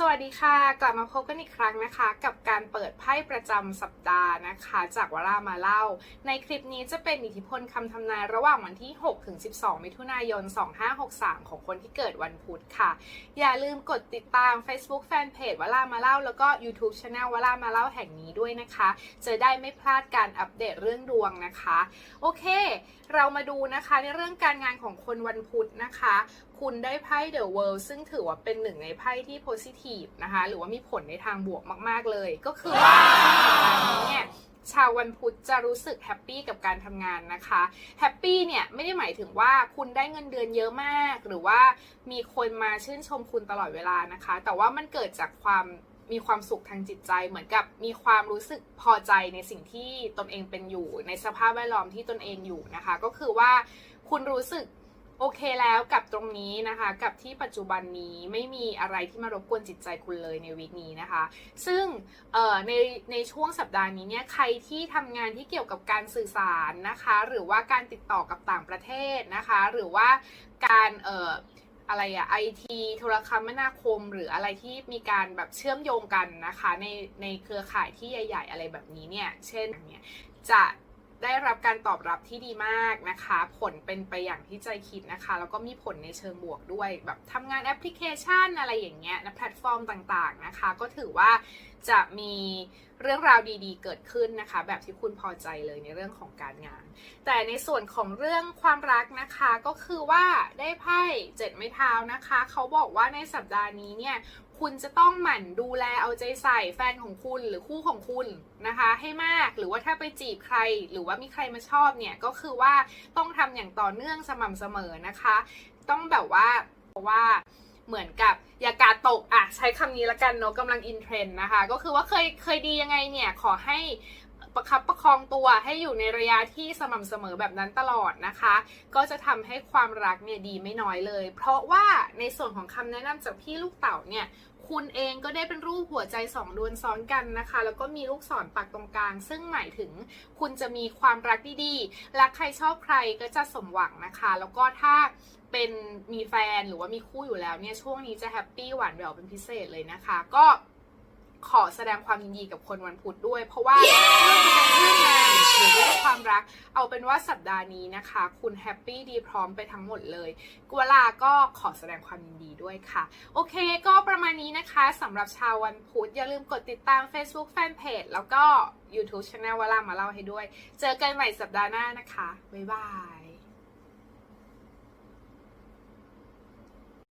สวัสดีค่ะ กลับมาพบกันอีกครั้งนะคะ กับการเปิดไพ่ประจำสัปดาห์นะคะ จากวรามาเล่า ในคลิปนี้จะเป็นอิทธิพลคำทำนายระหว่างวันที่ 6 ถึง 12 มิถุนายน 2563 ของคนที่เกิดวันพุธค่ะ อย่าลืมกดติดตาม Facebook Fanpage วรามาเล่า แล้วก็ YouTube Channel วรามาเล่าแห่งนี้ด้วยนะคะ จะได้ไม่พลาดการอัปเดตเรื่องดวงนะคะ โอเค เรามาดูนะคะในเรื่องการงานของคนวันพุธนะคะ คุณได้ไพ่ The World ซึ่งถือว่าเป็นหนึ่งในไพ่ที่ positive นะคะ หรือว่ามีผลในทางบวกมาก ๆเลย ก็คือว่าสัปดาห์นี้เนี่ยชาววันพุธจะรู้สึกแฮปปี้กับการทำงานนะคะ แฮปปี้เนี่ยไม่ได้หมายถึงว่าคุณได้เงินเดือนเยอะมาก หรือว่ามีคนมาชื่นชมคุณตลอดเวลานะคะ แต่ว่ามันเกิดจากความมีความสุขทางจิตใจ เหมือนกับมีความรู้สึกพอใจในสิ่งที่ตนเองเป็นอยู่ ในสภาพแวดล้อมที่ตนเองอยู่นะคะ ก็คือว่าคุณรู้สึก โอเคแล้วกับตรงนี้นะคะ กับที่ปัจจุบันนี้ไม่มีอะไรที่มารบกวนจิตใจคุณเลยในวีคนี้นะคะ ซึ่งในในช่วงสัปดาห์นี้เนี่ยใครที่ทำงานที่เกี่ยวกับการสื่อสารนะคะ หรือว่าการติดต่อกับต่างประเทศนะคะ หรือว่าการเอ่ออะไรอะไอทีโทรคมนาคมหรืออะไรที่มีการแบบเชื่อมโยงกันนะคะ ในในเครือข่ายที่ใหญ่ ๆ อะไรแบบนี้เนี่ย เช่นเนี่ยจะ ได้รับการตอบรับที่ดีมากนะคะ ผลเป็นไปอย่างที่ใจคิดนะคะ แล้วก็มีผลในเชิงบวกด้วยแบบทำงานแอปพลิเคชันอะไรอย่างเงี้ยนะแพลตฟอร์มต่างๆนะคะ ก็ถือว่าจะมีเรื่องราวดีๆ เกิดขึ้นนะคะ แบบที่คุณพอใจเลยในเรื่องของการงาน แต่ในส่วนของเรื่องความรักนะคะก็คือว่าได้ไพ่เจ็ดไม้เท้านะคะ เขาบอกว่าในสัปดาห์นี้เนี่ย คุณจะต้องหมั่นดูแลเอาใจใส่แฟนของคุณหรือคู่ของคุณนะคะ ให้มากหรือว่าถ้าไปจีบใคร หรือว่ามีใครมาชอบเนี่ยก็คือว่าต้องทำอย่างต่อเนื่องสม่ำเสมอนะคะ ต้องแบบว่าเพราะว่าเหมือนกับอย่ากาดตกอะใช้คำนี้ละกันเนาะกำลังอินเทรนด์นะคะ ก็คือว่าเคยเคยดียังไงเนี่ย ขอให้ ประคับประคองตัวให้อยู่ในระยะที่สม่ำเสมอแบบนั้นตลอดนะคะ ก็จะทำให้ความรักเนี่ยดีไม่น้อยเลย เพราะว่าในส่วนของคำแนะนำจากพี่ลูกเต่าเนี่ยคุณเองก็ได้เป็นรูปหัวใจสองดวงซ้อนกันนะคะ แล้วก็มีลูกศรปักตรงกลาง ซึ่งหมายถึงคุณจะมีความรักดีๆ รักใครชอบใครก็จะสมหวังนะคะ แล้วก็ถ้าเป็นมีแฟนหรือว่ามีคู่อยู่แล้วเนี่ยช่วงนี้จะแฮปปี้หวานแหววเป็นพิเศษเลยนะคะ ก็ ขอแสดงความยินดีกับคนวันพุธด้วย เพราะว่าเรื่องงานหรือเรื่องความรัก เอาเป็นว่าสัปดาห์นี้นะคะ คุณแฮปปี้ดีพร้อมไปทั้งหมดเลยกวลาก็ขอแสดงความยินดีด้วยค่ะ โอเคก็ประมาณนี้นะคะสำหรับชาววันพุธอย่าลืมกดติดตาม Facebook Fanpage แล้วก็ YouTube Channel วลามาเล่าให้ด้วย เจอกันใหม่สัปดาห์หน้านะคะ บ๊ายบาย